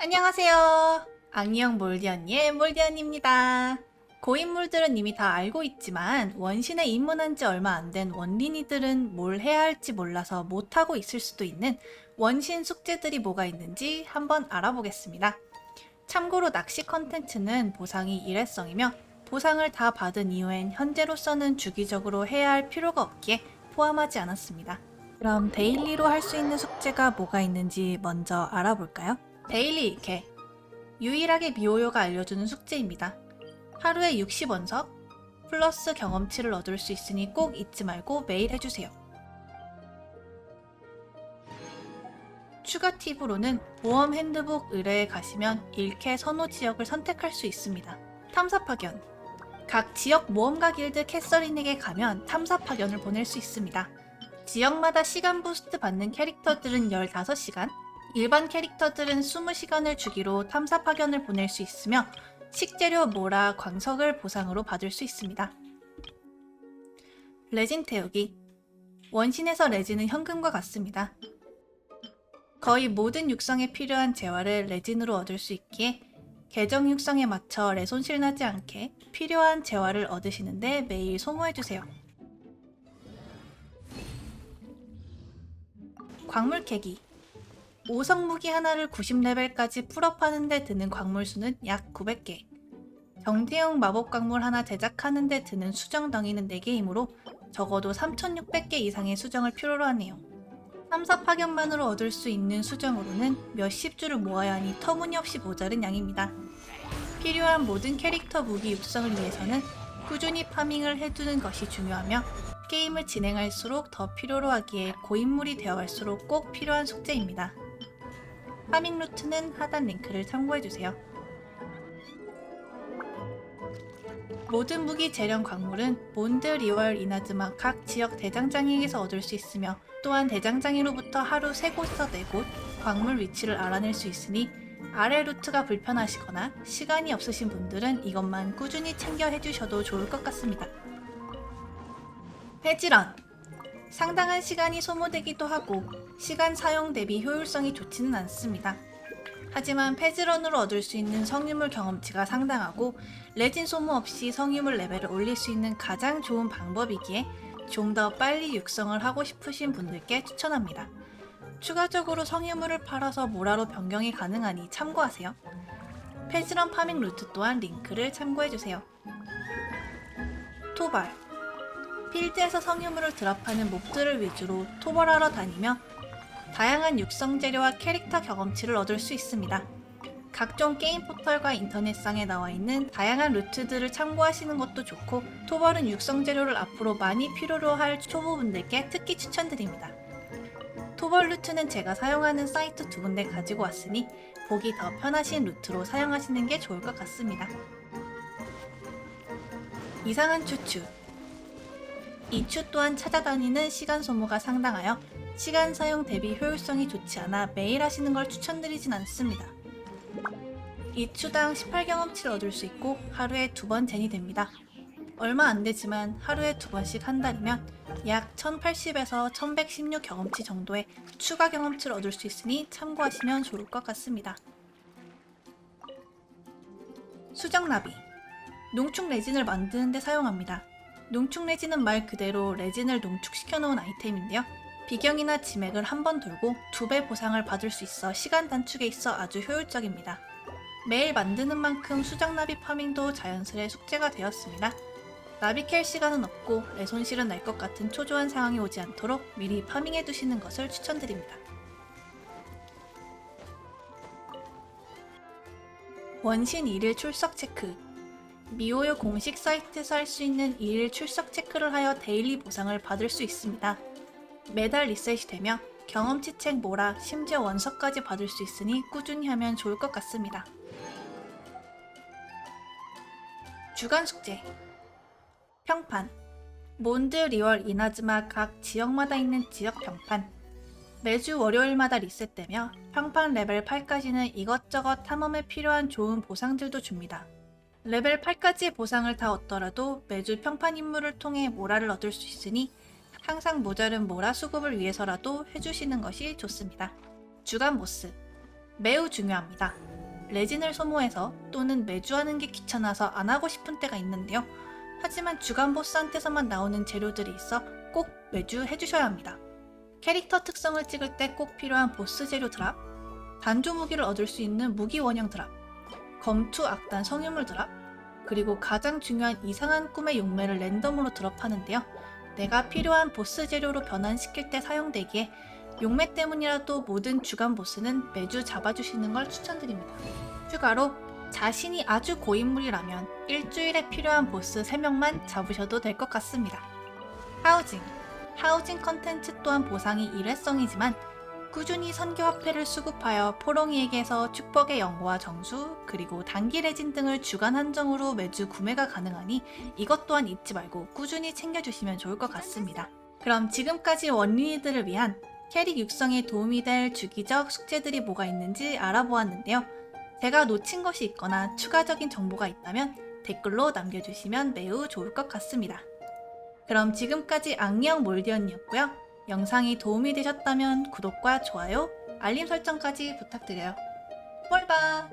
안녕하세요. 악령 몰디 언니의 몰디 언니입니다. 고인물들은 이미 다 알고 있지만 원신에 입문한 지 얼마 안 된 원린이들은 뭘 해야 할지 몰라서 못하고 있을 수도 있는 원신 숙제들이 뭐가 있는지 한번 알아보겠습니다. 참고로 낚시 컨텐츠는 보상이 일회성이며 보상을 다 받은 이후엔 현재로서는 주기적으로 해야 할 필요가 없기에 포함하지 않았습니다. 그럼 데일리로 할 수 있는 숙제가 뭐가 있는지 먼저 알아볼까요? 데일리 1회 유일하게 미호요가 알려주는 숙제입니다. 하루에 60원석 플러스 경험치를 얻을 수 있으니 꼭 잊지 말고 매일 해주세요. 추가 팁으로는 모험 핸드북 의뢰에 가시면 1캐 선호 지역을 선택할 수 있습니다. 탐사 파견 각 지역 모험가 길드 캐서린에게 가면 탐사 파견을 보낼 수 있습니다. 지역마다 시간 부스트 받는 캐릭터들은 15시간, 일반 캐릭터들은 20시간을 주기로 탐사 파견을 보낼 수 있으며 식재료, 모라, 광석을 보상으로 받을 수 있습니다. 레진 태우기 원신에서 레진은 현금과 같습니다. 거의 모든 육성에 필요한 재화를 레진으로 얻을 수 있기에 계정 육성에 맞춰 레손실 나지 않게 필요한 재화를 얻으시는데 매일 소모해주세요. 광물 캐기 5성 무기 하나를 90레벨까지 풀업하는 데 드는 광물 수는 약 900개. 정대형 마법 광물 하나 제작하는 데 드는 수정 덩이는 4개이므로 적어도 3600개 이상의 수정을 필요로 하네요. 3사 파견만으로 얻을 수 있는 수정으로는 몇십 줄을 모아야 하니 터무니없이 모자른 양입니다. 필요한 모든 캐릭터 무기 육성을 위해서는 꾸준히 파밍을 해두는 것이 중요하며 게임을 진행할수록 더 필요로 하기에 고인물이 되어갈수록 꼭 필요한 숙제입니다. 파밍 루트는 하단 링크를 참고해주세요. 모든 무기 재련 광물은 몬드 리월 이나즈마 각 지역 대장장이에게서 얻을 수 있으며 또한 대장장이로부터 하루 3곳에서 4곳 광물 위치를 알아낼 수 있으니 아래 루트가 불편하시거나 시간이 없으신 분들은 이것만 꾸준히 챙겨 해주셔도 좋을 것 같습니다. 폐질원 상당한 시간이 소모되기도 하고 시간 사용 대비 효율성이 좋지는 않습니다. 하지만 폐질원으로 얻을 수 있는 성유물 경험치가 상당하고 레진 소모 없이 성유물 레벨을 올릴 수 있는 가장 좋은 방법이기에 좀 더 빨리 육성을 하고 싶으신 분들께 추천합니다. 추가적으로 성유물을 팔아서 모라로 변경이 가능하니 참고하세요. 폐질원 파밍 루트 또한 링크를 참고해주세요. 토발 필드에서 성유물을 드랍하는 몹들을 위주로 토벌하러 다니며 다양한 육성 재료와 캐릭터 경험치를 얻을 수 있습니다. 각종 게임 포털과 인터넷상에 나와 있는 다양한 루트들을 참고하시는 것도 좋고 토벌은 육성 재료를 앞으로 많이 필요로 할 초보분들께 특히 추천드립니다. 토벌 루트는 제가 사용하는 사이트 두 군데 가지고 왔으니 보기 더 편하신 루트로 사용하시는 게 좋을 것 같습니다. 이상한 추추 이추 또한 찾아다니는 시간 소모가 상당하여 시간 사용 대비 효율성이 좋지 않아 매일 하시는 걸 추천드리진 않습니다. 이 추당 18경험치를 얻을 수 있고 하루에 두 번 젠이 됩니다. 얼마 안 되지만 하루에 두 번씩 한 달이면 약 1080에서 1116 경험치 정도의 추가 경험치를 얻을 수 있으니 참고하시면 좋을 것 같습니다. 수정나비 농축 레진을 만드는 데 사용합니다. 농축 레진은 말 그대로 레진을 농축시켜 놓은 아이템인데요. 비경이나 지맥을 한 번 돌고 두 배 보상을 받을 수 있어 시간 단축에 있어 아주 효율적입니다. 매일 만드는 만큼 수정나비 파밍도 자연스레 숙제가 되었습니다. 나비 캘 시간은 없고 내 손실은 날 것 같은 초조한 상황이 오지 않도록 미리 파밍해 두시는 것을 추천드립니다. 원신 1일 출석 체크 미호요 공식 사이트에서 할 수 있는 1일 출석 체크를 하여 데일리 보상을 받을 수 있습니다. 매달 리셋이 되며 경험치 책 모라 심지어 원서까지 받을 수 있으니 꾸준히 하면 좋을 것 같습니다. 주간 숙제 평판 몬드 리월 이나즈마 각 지역마다 있는 지역 평판 매주 월요일마다 리셋되며 평판 레벨 8까지는 이것저것 탐험에 필요한 좋은 보상들도 줍니다. 레벨 8까지의 보상을 다 얻더라도 매주 평판 임무를 통해 모라를 얻을 수 있으니 항상 모자른 모라 수급을 위해서라도 해주시는 것이 좋습니다. 주간 보스 매우 중요합니다. 레진을 소모해서 또는 매주 하는 게 귀찮아서 안 하고 싶은 때가 있는데요. 하지만 주간 보스한테서만 나오는 재료들이 있어 꼭 매주 해주셔야 합니다. 캐릭터 특성을 찍을 때 꼭 필요한 보스 재료 드랍, 단조 무기를 얻을 수 있는 무기 원형 드랍, 검투 악단 성유물 드랍, 그리고 가장 중요한 이상한 꿈의 용매를 랜덤으로 드랍하는데요. 내가 필요한 보스 재료로 변환시킬 때 사용되기에 용매 때문이라도 모든 주간 보스는 매주 잡아주시는 걸 추천드립니다. 추가로 자신이 아주 고인물이라면 일주일에 필요한 보스 3명만 잡으셔도 될 것 같습니다. 하우징. 하우징 컨텐츠 또한 보상이 일회성이지만 꾸준히 선교화폐를 수급하여 포롱이에게서 축복의 영고와 정수, 그리고 단기 레진 등을 주간 한정으로 매주 구매가 가능하니 이것 또한 잊지 말고 꾸준히 챙겨주시면 좋을 것 같습니다. 그럼 지금까지 원린이들을 위한 캐릭 육성에 도움이 될 주기적 숙제들이 뭐가 있는지 알아보았는데요. 제가 놓친 것이 있거나 추가적인 정보가 있다면 댓글로 남겨주시면 매우 좋을 것 같습니다. 그럼 지금까지 악령 몰디언이었고요. 영상이 도움이 되셨다면 구독과 좋아요, 알림 설정까지 부탁드려요. 뭘 봐!